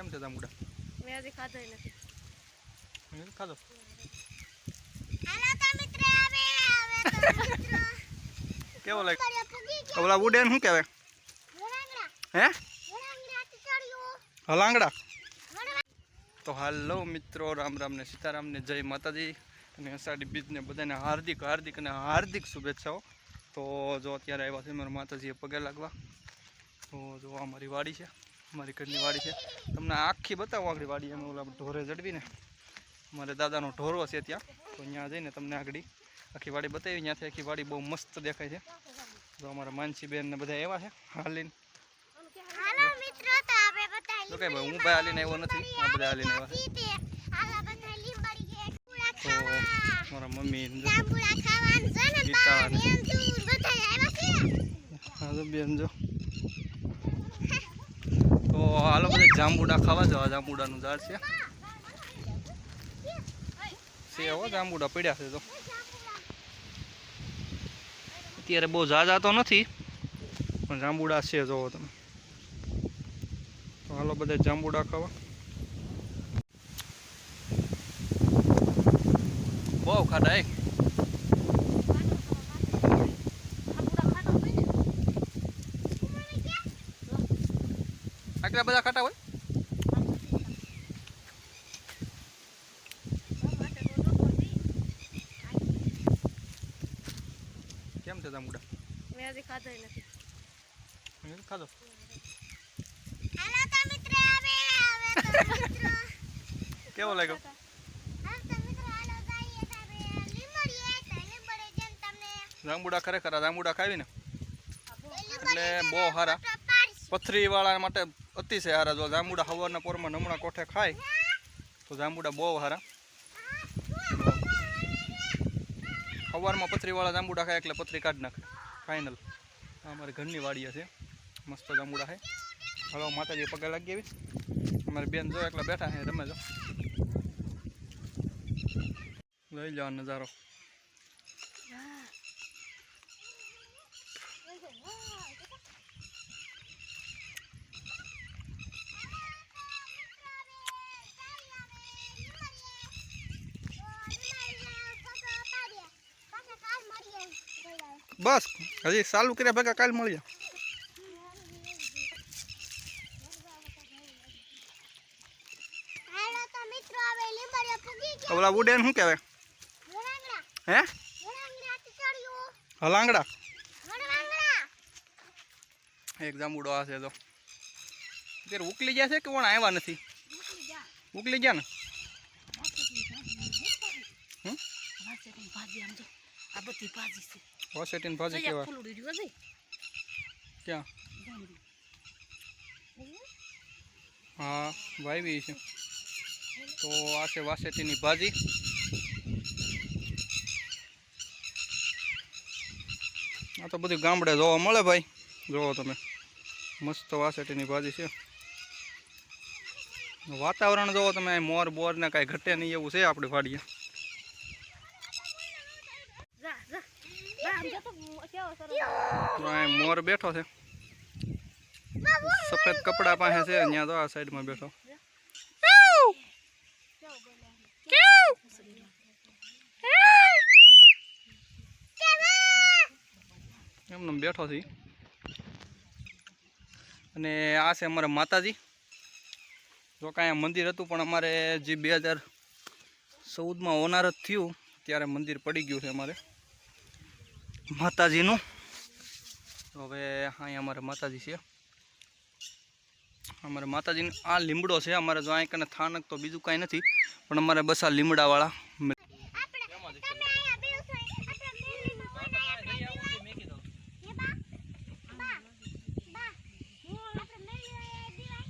કેમ છે જાંબુડા મેં આજે ખાધો નથી. હમ, ખાધો? હાલો તો મિત્રો હવે હવે તો મિત્રો. કેવો લાગે ઓલા ઉડે શું કહેવાય? હે? હલાંગડા તો હાલો મિત્રો રામ રામ ને સીતારામ ને જય માતાજી અને અષાઢી બીજને બધાને હાર્દિક હાર્દિક અને હાર્દિક શુભેચ્છાઓ. તો જો અત્યારે આવ્યા છે મારા માતાજીએ પગે લાગવા. તો જો અમારી વાડી છે. મારી ઘરની વાડી છે. તમને આખી બતાવો આગળ વાડી. અમે ઓલા ઢોરે જડવીને મારે દાદાનો ઢોરો છે ત્યાં. તો ત્યાં જઈને તમને આગળ આખી વાડી બતાવી. ત્યાંથી આખી વાડી બહુ મસ્ત દેખાય છે. તો અમારા માનસી બેન ને બધા એવા છે હાલીને. તો કઈ ભાઈ હું ભાઈ હાલીને આવ્યો નથી. આ બધા હાલીને આવ્યા. છે મારા મમ્મી ગીતા હા તો બેન જો તો હાલો બધા જાંબુડા ખાવા જવા, જાંબુડાનું ઝાડ છે. છે હો, જાંબુડા પડ્યા છે તો. અત્યારે બહુ ઝાઝા તો નથી, પણ જાંબુડા છે, જોવો તમે. તો હાલો બધા જાંબુડા ખાવા. બહુ ખાધા એક આટલા બધા ખાટા હોય કેમ છે જાંબુડા મેં હજી ખાધો નથી હમ, ખાધો હાલો તો મિત્રો હવે હવે તો મિત્રો કેવો લાગ્યો હાલો તો મિત્રો હાલો જઈએ તો આપણે લીંબડીએ તો લીંબડી કેવો લાગ્યો જાંબુડા ખરેખર આ જાંબુડા ખાવી ને? એટલે બહુ સારા પથરીવાળા માટે અતિશય સારા જો જાંબુડા હવારના પોરમાં નમણા કોઠે ખાય તો જાંબુડા બહુ સારા સવારમાં પથરીવાળા જાંબુડા ખાય એટલે પથરી કાઢી નાખે. ફાઇનલ અમારે ઘરની વાડીએ છે. મસ્ત જાંબુડા ખાય હલો માતાજી પગે લાગી આવી. અમારી બેન જો એકલા બેઠા છે, રમે જો. લઈ જાવ નજારો. બસ હજી ચાલુ કર્યા ભેગા કાલ મળીએ હાલો તો મિત્રો હવે લીંબડીએ પૂગી ગયા ઓલા ઉડે શું કહેવાય વળાંગડા હે વળાંગડા ચડ્યું હલાંગડા વળાંગડા એક જાંબુડો આ છે તો અત્યારે ઉકલી ગયા છે કે કોણ આવ્યા નથી ઉકલી ગયા ને હમ? આ બધી ભાજી છે. વસેટીની ભાજી કેવા ફૂલડી રહ્યું છે ક્યાં? હા વાવી છે. તો આ છે વાસેટીની ભાજી. આ તો બધી ગામડે જોવા મળે ભાઈ. જોવો તમે. મસ્ત વાસેટીની ભાજી છે. વાતાવરણ જોવો તમે મોર બોર ને કાંઈ ઘટે નહીં એવું છે આપણી વાડીએ જા જા બા આમ જો તો કેવો સરસ તો અહીં મોર બેઠો છે. સફેદ કપડા પાસે છે, ત્યાં તો આ સાઈડમાં બેઠો. એમને બેઠો છે. અને આ છે અમારા માતાજી. જો કાંઈ મંદિર હતું, પણ અમારે જે બે હજાર ચૌદમાં ઓનાર જ થયું, ત્યારે મંદિર પડી ગયું છે અમારે. માતાજીનું. હવે અહીંયા અમારે માતાજી છે. અમારે માતાજીને આ લીમડો છે. અમારે જો અહીં કને થાનક તો બીજું કાંઈ નથી, પણ અમારે બસ આ લીમડાવાળા આપણે તમે આયા બેસો આપણે મેલીમાં કોઈને આયા હે બા બા બા હું આપણે મેલી આયા દીવાય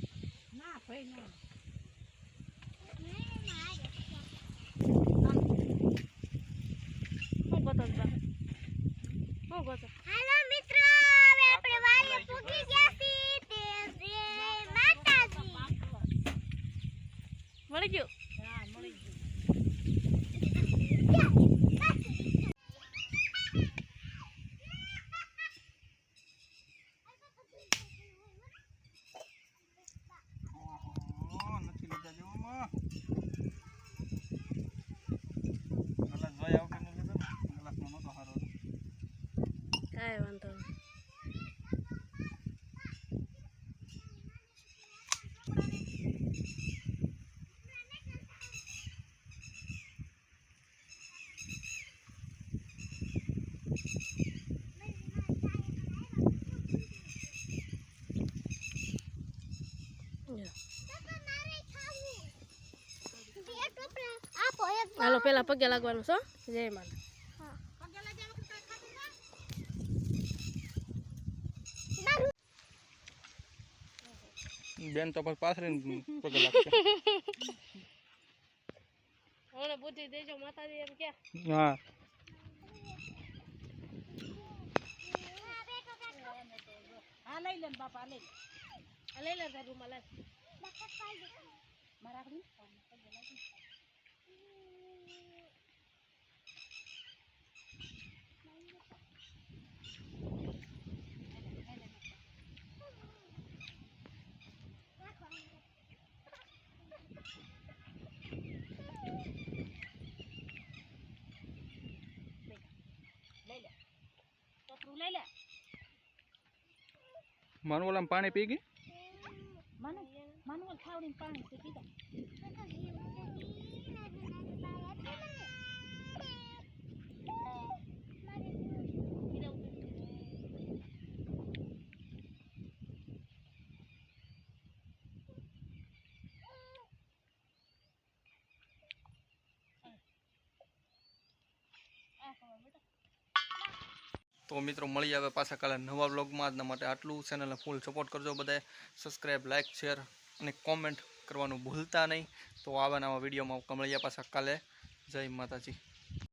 ના ભાઈ ના મેલીમાં આયા હું ગોતો જ બા હું હેલો મિત્રો હવે આપણે વાડીએ પૂગી ગયા છીએ. તે છે માતાજી. મળી ગયું હા મળી ગયું કાકા મારે ખાવું બે ટોપલા આપો એક હાલો પેલા પગે લાગવાનું છો જય માતા બેન તો પછી પાથરીને પગે લાગશે. હવે બુદ્ધિ દેજો માતાજી એમ કે. હા. હા લઈ લે બાપા લઈ. આ લઈ લે તાર રૂમાલ મારા ટોપરું આમ પાણી પી ગઈ માનવલ માનુ ખાવડીને પાણી પી પીધા તો મિત્રો મળી આવે પાછા કાલે નવા વ્લોગમાં આજના માટે આટલું. ચેનલને ફૂલ સપોર્ટ કરજો બધાએ. સબસ્ક્રાઈબ લાઇક શેર અને કોમેન્ટ કરવાનું ભૂલતા નહીં. તો આવા નવા વિડીયોમાં મળીએ પાછા કાલે. જય માતાજી.